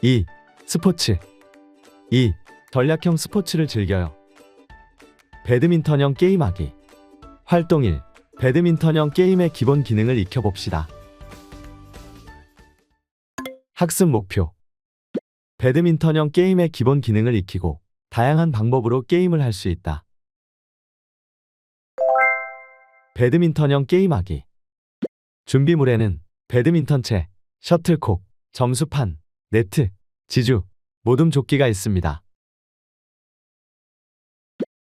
2. 스포츠 2. 전략형 스포츠를 즐겨요. 배드민턴형 게임하기 활동 1. 배드민턴형 게임의 기본 기능을 익혀봅시다. 학습 목표 배드민턴형 게임의 기본 기능을 익히고 다양한 방법으로 게임을 할 수 있다. 배드민턴형 게임하기 준비물에는 배드민턴채, 셔틀콕, 점수판, 네트, 지주, 모둠 조끼가 있습니다.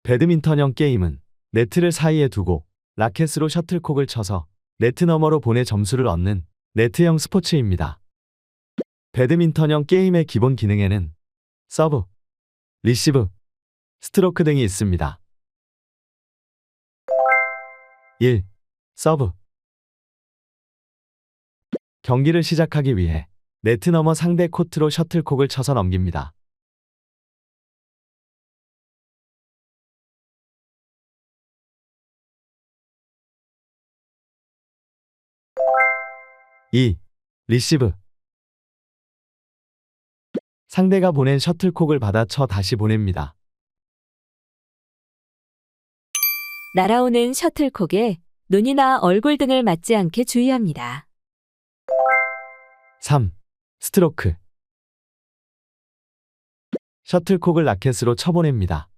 배드민턴형 게임은 네트를 사이에 두고 라켓으로 셔틀콕을 쳐서 네트 너머로 보내 점수를 얻는 네트형 스포츠입니다. 배드민턴형 게임의 기본 기능에는 서브, 리시브, 스트로크 등이 있습니다. 1. 서브 경기를 시작하기 위해 네트 너머 상대 코트로 셔틀콕을 쳐서 넘깁니다. 이 리시브 상대가 보낸 셔틀콕을 받아 쳐 다시 보냅니다. 날아오는 셔틀콕에 눈이나 얼굴 등을 맞지 않게 주의합니다. 3. 스트로크 셔틀콕을 라켓으로 쳐보냅니다.